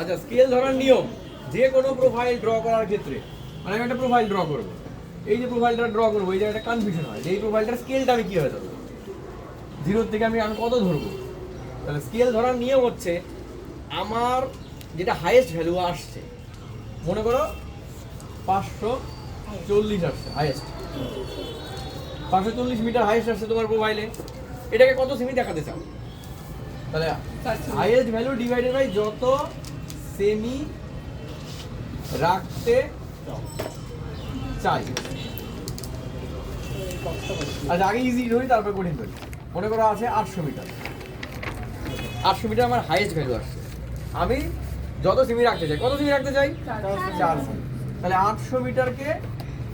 আচ্ছা স্কেল ধরার নিয়ম যে কোনো প্রোফাইল ড্র করার ক্ষেত্রে মানে আমি একটা প্রোফাইল ড্র করব। এই যে প্রোফাইলটা ড্র করব এই জায়গাটা কনফিউশন হয় যে এই প্রোফাইলটার স্কেলটা আমি কীভাবে ধরবো? জিরোর থেকে আমি আমি কত ধরবো? তাহলে স্কেল ধরার নিয়ম হচ্ছে আমার যেটা হাইয়েস্ট ভ্যালু আসছে মনে করো পাঁচশো চল্লিশ আসছে হাইয়েস্ট পাঁচশো চল্লিশ মিটার হাইয়েস্ট আসছে তোমার প্রোফাইলে এটাকে কত সেমি দেখাতে চাও? তাহলে হাইয়েস্ট ভ্যালু ডিভাইডেড বাই যত সেমি রাখতে চাই। আচ্ছা আগে ইজি ধরি, তারপর কঠিন ধরি। মনে করো আছে আটশো মিটার। আটশো মিটার আমার হাইয়েস্ট ভ্যালু আসছে। আমি যত সেমি রাখতে চাই, কত সেমি রাখতে চাই? চার সেমি। তাহলে আটশো মিটারকে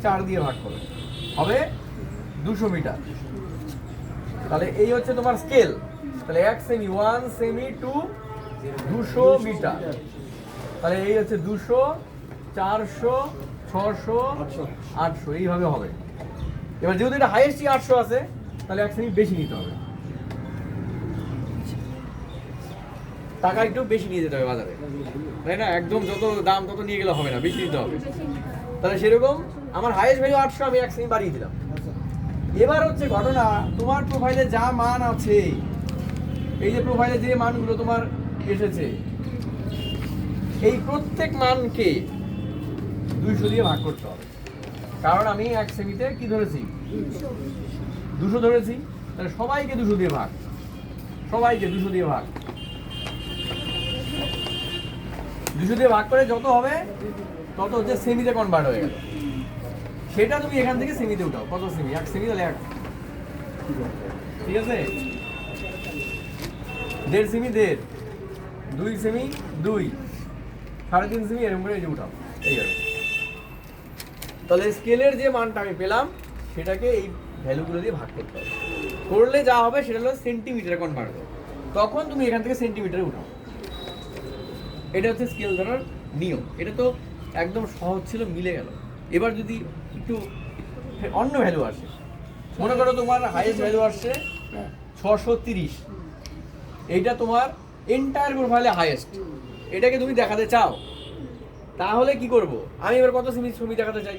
চার দিয়ে ভাগ করো। হবে দুশো মিটার। তাহলে এই হচ্ছে তোমার স্কেল তাহলে এক সেমি ওয়ান সেমি টু দুশো মিটার। তাহলে এই হচ্ছে দুশো চারশো ছশো আটশো। এইভাবে হবে। এবার যেহেতু এটা হাইয়েস্টই আটশো আছে তাহলে এক সেমি বেশি নিতে হবে। টাকা একটু বেশি নিয়ে যেতে হবে বাজারে। তাই না? একদম যত দাম তত নিয়ে গেলে হবে না বেশি নিতে হবে। তাহলে সেরকম আমার হাইয়েস্ট ভ্যালু আটশো আমি এক সেমি বাড়িয়ে দিলাম। এবার হচ্ছে ঘটনা তোমার প্রোফাইলে যা মান আছে এই যে প্রোফাইলে যে মানগুলো তোমার এসেছে এই প্রত্যেক মানকে দুইশো দিয়ে ভাগ করতে হবে। কারণ আমি এক সেমিতে কি ধরেছি? দুশো ধরেছি। তাহলে সবাইকে দুশো দিয়ে ভাগ। সবাইকে দুশো দিয়ে ভাগ। দুশো দিয়ে ভাগ করে যত হবে, তত হচ্ছে সেমিতে কনভার্ট হয়ে গেল। সেটা তুমি এখান থেকে সেমিতে উঠাও। কত সেমি? এক সেমি তাহলে এক। ঠিক আছে? দেড় সেমি দেড়। দুই সেমি দুই। সাড়ে তিন সেমি এরকম করে এই যে উঠাও। এই আর তাহলে স্কেলের যে মানটা আমি পেলাম সেটাকে এই ভ্যালুগুলো দিয়ে ভাগ করতে হবে। করলে যা হবে সেটা হলো সেন্টিমিটারে কনভার্ট হবে তখন তুমি এখান থেকে সেন্টিমিটারে উঠাও। এটা হচ্ছে স্কেল ধরার নিয়ম। এটা তো একদম সহজ ছিল মিলে গেল। এবার যদি একটু অন্য ভ্যালু আসে মনে করো তোমার হাইয়েস্ট ভ্যালু আসছে ছশো তিরিশ। এইটা তোমার এন্টায়ার প্রোফাইলে হাইয়েস্ট এটাকে তুমি দেখাতে চাও তাহলে কি করব? আমি এবার কত সেমি ছবি দেখাতে চাই?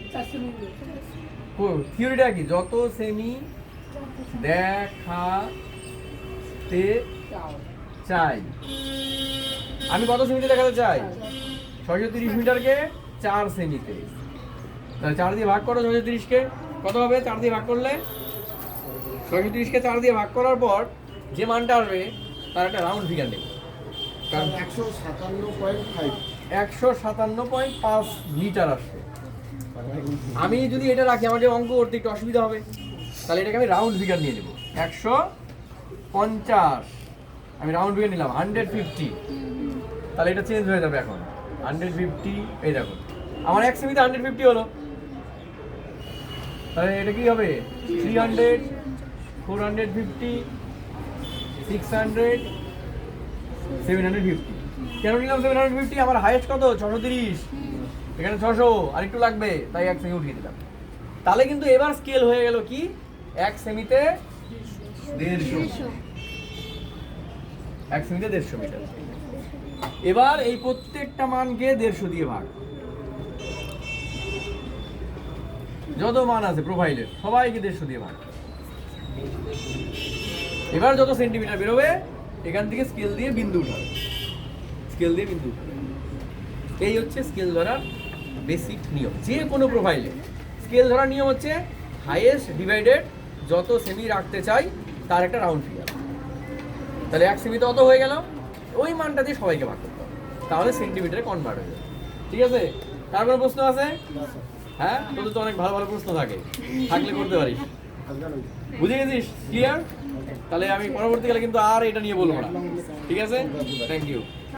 থিওরিটা কি? যত সেমি দেখাতে চাই। আমি কত সেমিতে দেখাতে চাই? ছয়শো তিরিশ মিটারকে চার সেমিতে তাহলে চার দিয়ে ভাগ করো ছয়শো তিরিশকে কত হবে? চার দিয়ে ভাগ করলে? ছয়শো তিরিশকে চার দিয়ে ভাগ করার পর যে মানটা আসবে তার একটা রাউন্ড ফিগার নেবে। কারণ একশো সাতান্ন পয়েন্ট ফাইভ একশো সাতান্ন পয়েন্ট পাঁচ মিটার আসবে আমি যদি এটা রাখি আমাকে অঙ্ক করতে একটু অসুবিধা হবে। তাহলে এটাকে আমি রাউন্ড ফিগার নিয়ে নেব। একশো পঞ্চাশ। আমি রাউন্ড ফিগার নিলাম হান্ড্রেড ফিফটি তাহলে এটা চেঞ্জ হয়ে যাবে এখন। হান্ড্রেড ফিফটি এই দেখো। আমার এক সেমিতে হান্ড্রেড ফিফটি হলো। তাহলে এটা কি হবে? Three hundred four hundred fifty six hundred seven hundred fifty কেন নিলাম সেভেন হান্ড্রেড ফিফটি আমার হাইয়েস্ট কত? ছশো তিরিশ। এখানে ছশো আর একটু লাগবে, তাই এক সেমি উঠিয়ে দিলাম। তাহলে কিন্তু এবার স্কেল হয়ে গেল কি? এক সেমিতে দেড়শো। এক সেমিতে দেড়শো মিটার। এবার এই প্রত্যেকটা মানকে দেড়শো দিয়ে ভাগ। যত মান আছে প্রোফাইলের সবাইকে দেড়শো দিয়ে ভাগ। এবার যত সেন্টিমিটার বেরোবে এখান থেকে স্কেল দিয়ে বিন্দু উঠাবে স্কেল দিয়ে বিন্দু এই হচ্ছে স্কেল ধরার বেসিক নিয়ম। যে কোনো প্রোফাইলে স্কেল ধরার নিয়ম হচ্ছে হাইয়েস্ট ডিভাইডেড যত সেমি রাখতে চাই তার একটা রাউন্ড ফিগার তাহলে এক সেমিতে অত হয়ে গেল। ওই মানটা দিয়ে সবাইকে ভাগ করতে হবে। তাহলে সেন্টিমিটারে কনভার্ট হয়ে যাবে। ঠিক আছে? তার কোনো প্রশ্ন আছে? হ্যাঁ? তোদের তো অনেক ভালো ভালো প্রশ্ন থাকে। থাকলে করতে পারিস। বুঝে গেছিস? ক্লিয়ার তাহলে আমি পরবর্তীকালে কিন্তু আর এটা নিয়ে বলব না। ঠিক আছে? Thank you